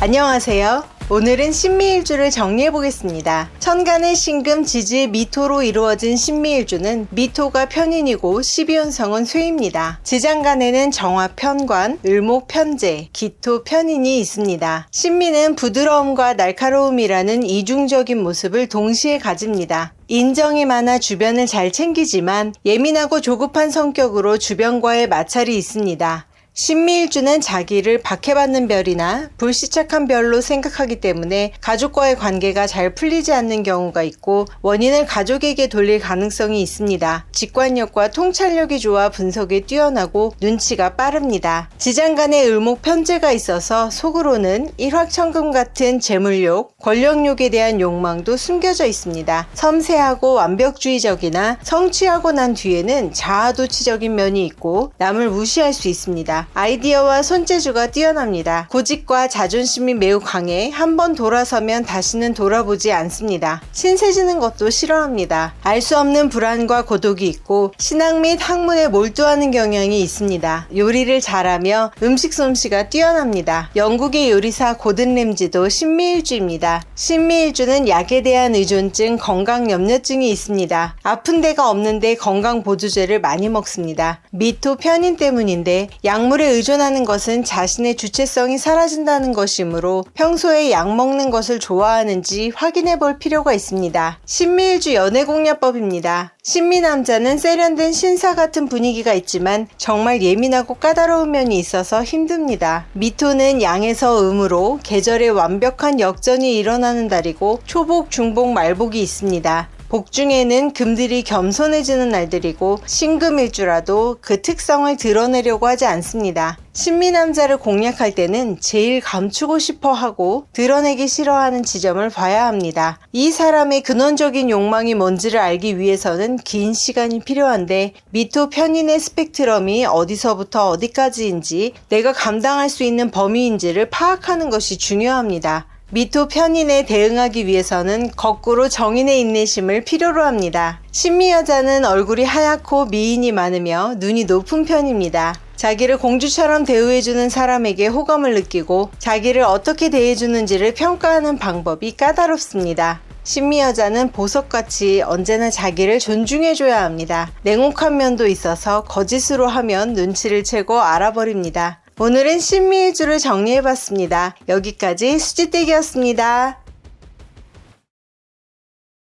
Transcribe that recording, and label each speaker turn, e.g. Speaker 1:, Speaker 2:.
Speaker 1: 안녕하세요. 오늘은 신미일주를 정리해 보겠습니다. 천간의 신금 지지의 미토로 이루어진 신미일주는 미토가 편인이고 12운성은 쇠입니다. 지장간에는 정화 편관, 을목 편재, 기토 편인이 있습니다. 신미는 부드러움과 날카로움이라는 이중적인 모습을 동시에 가집니다. 인정이 많아 주변을 잘 챙기지만 예민하고 조급한 성격으로 주변과의 마찰이 있습니다. 신미일주는 자기를 박해받는 별이나 불시착한 별로 생각하기 때문에 가족과의 관계가 잘 풀리지 않는 경우가 있고 원인을 가족에게 돌릴 가능성이 있습니다. 직관력과 통찰력이 좋아 분석에 뛰어나고 눈치가 빠릅니다. 지장간에 을목 편제가 있어서 속으로는 일확천금 같은 재물욕, 권력욕에 대한 욕망도 숨겨져 있습니다. 섬세하고 완벽주의적이나 성취하고 난 뒤에는 자아도취적인 면이 있고 남을 무시할 수 있습니다. 아이디어와 손재주가 뛰어납니다. 고집과 자존심이 매우 강해 한 번 돌아서면 다시는 돌아보지 않습니다. 신세지는 것도 싫어합니다. 알 수 없는 불안과 고독이 있고 신앙 및 학문에 몰두하는 경향이 있습니다. 요리를 잘하며 음식 솜씨가 뛰어납니다. 영국의 요리사 고든 램지도 신미일주입니다. 신미일주는 약에 대한 의존증, 건강 염려증이 있습니다. 아픈 데가 없는데 건강 보조제를 많이 먹습니다. 미토 편인 때문인데 약 물에 의존하는 것은 자신의 주체성이 사라진다는 것이므로 평소에 약 먹는 것을 좋아하는지 확인해 볼 필요가 있습니다. 신미일주 연애공략법입니다. 신미남자는 세련된 신사 같은 분위기가 있지만 정말 예민하고 까다로운 면이 있어서 힘듭니다. 미토는 양에서 음으로 계절에 완벽한 역전이 일어나는 달이고 초복, 중복, 말복이 있습니다. 복중에는 금들이 겸손해지는 날들이고 신금일주라도 그 특성을 드러내려고 하지 않습니다. 신미남자를 공략할 때는 제일 감추고 싶어 하고 드러내기 싫어하는 지점을 봐야 합니다. 이 사람의 근원적인 욕망이 뭔지를 알기 위해서는 긴 시간이 필요한데 미토 편인의 스펙트럼이 어디서부터 어디까지인지 내가 감당할 수 있는 범위인지를 파악하는 것이 중요합니다. 미토 편인에 대응하기 위해서는 거꾸로 정인의 인내심을 필요로 합니다. 신미 여자는 얼굴이 하얗고 미인이 많으며 눈이 높은 편입니다. 자기를 공주처럼 대우해주는 사람에게 호감을 느끼고 자기를 어떻게 대해주는지를 평가하는 방법이 까다롭습니다. 신미 여자는 보석같이 언제나 자기를 존중해줘야 합니다. 냉혹한 면도 있어서 거짓으로 하면 눈치를 채고 알아버립니다. 오늘은 신미일주를 정리해봤습니다. 여기까지 수지댁이었습니다.